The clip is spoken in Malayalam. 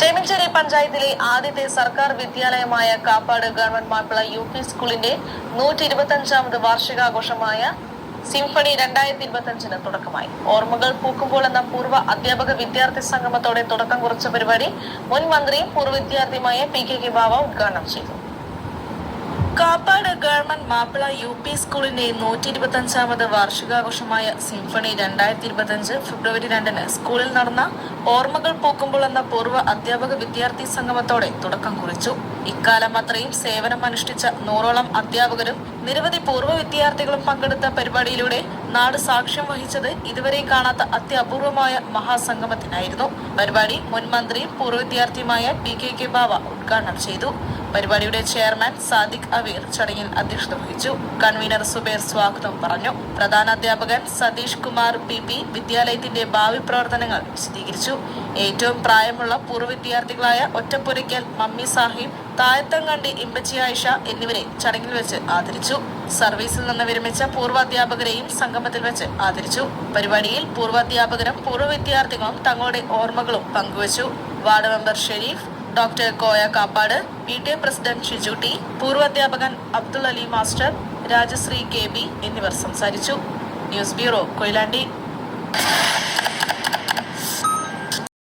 ചേമഞ്ചേരി പഞ്ചായത്തിലെ ആദ്യത്തെ സർക്കാർ വിദ്യാലയമായ Kappad government Mappila U P സ്കൂളിന്റെ നൂറ്റി ഇരുപത്തി അഞ്ചാമത് വാർഷികാഘോഷമായ സിംഫണി രണ്ടായിരത്തി ഇരുപത്തി അഞ്ചിന് തുടക്കമായി. ഓർമ്മകൾ പൂക്കുമ്പോൾ എന്ന പൂർവ അധ്യാപക വിദ്യാർത്ഥി സംഗമത്തോടെ തുടക്കം കുറിച്ച പരിപാടി മുൻ മന്ത്രിയും പൂർവ വിദ്യാർത്ഥിയുമായ പി കെ കെ ബാവ ഉദ്ഘാടനം ചെയ്തു. Kappad government Mappila U P സ്കൂളിന്റെ നൂറ്റി ഇരുപത്തി അഞ്ചാമത് വാർഷികാഘോഷമായ സിംഫണി രണ്ടായിരത്തി ഇരുപത്തി അഞ്ച് ഫെബ്രുവരി രണ്ടിന് സ്കൂളിൽ നടന്ന ഓർമ്മകൾ പോക്കുമ്പോൾ എന്ന പൂർവ അധ്യാപക വിദ്യാർത്ഥി സംഗമത്തോടെ തുടക്കം കുറിച്ചു. ഇക്കാലം അത്രയും സേവനം അനുഷ്ഠിച്ച നൂറോളം അധ്യാപകരും നിരവധി പൂർവ വിദ്യാർത്ഥികളും പങ്കെടുത്ത പരിപാടിയിലൂടെ നാട് സാക്ഷ്യം വഹിച്ചത് ഇതുവരെ കാണാത്ത അത്യപൂർവമായ മഹാസംഗമത്തിനായിരുന്നു. പരിപാടി മുൻ മന്ത്രിയും പൂർവ വിദ്യാർത്ഥിയുമായ പി കെ കെ ബാവ ഉദ്ഘാടനം ചെയ്തു. പരിപാടിയുടെ ചെയർമാൻ സാദിഖ് അവീർ ചടങ്ങിൽ അധ്യക്ഷത വഹിച്ചു. കൺവീനർ സുബേർ സ്വാഗതം പറഞ്ഞു. പ്രധാന അധ്യാപകൻ സതീഷ് കുമാർ പി പി വിദ്യാലയത്തിന്റെ ഭാവി പ്രവർത്തനങ്ങൾ വിശദീകരിച്ചു. ഏറ്റവും പ്രായമുള്ള പൂർവ വിദ്യാർത്ഥികളായ ഒറ്റപ്പൊരിക്കൽ മമ്മി സാഹിബ് തായത്തങ്കണ്ടി ഇമ്പച്ചി ആയിഷ എന്നിവരെ ചടങ്ങിൽ വെച്ച് ആദരിച്ചു. സർവീസിൽ നിന്ന് വിരമിച്ച പൂർവ അധ്യാപകരെയും സംഗമത്തിൽ വെച്ച് ആദരിച്ചു. പരിപാടിയിൽ പൂർവ അധ്യാപകരും പൂർവ വിദ്യാർത്ഥികളും തങ്ങളുടെ ഓർമ്മകളും പങ്കുവച്ചു. Ward member Sherif doctor Koya Kappad P T president Shiju T പൂർവ അധ്യാപകൻ Abdul Ali master Rajasree K B എന്നിവർ സംസാരിച്ചു. News bureau Koyilandy.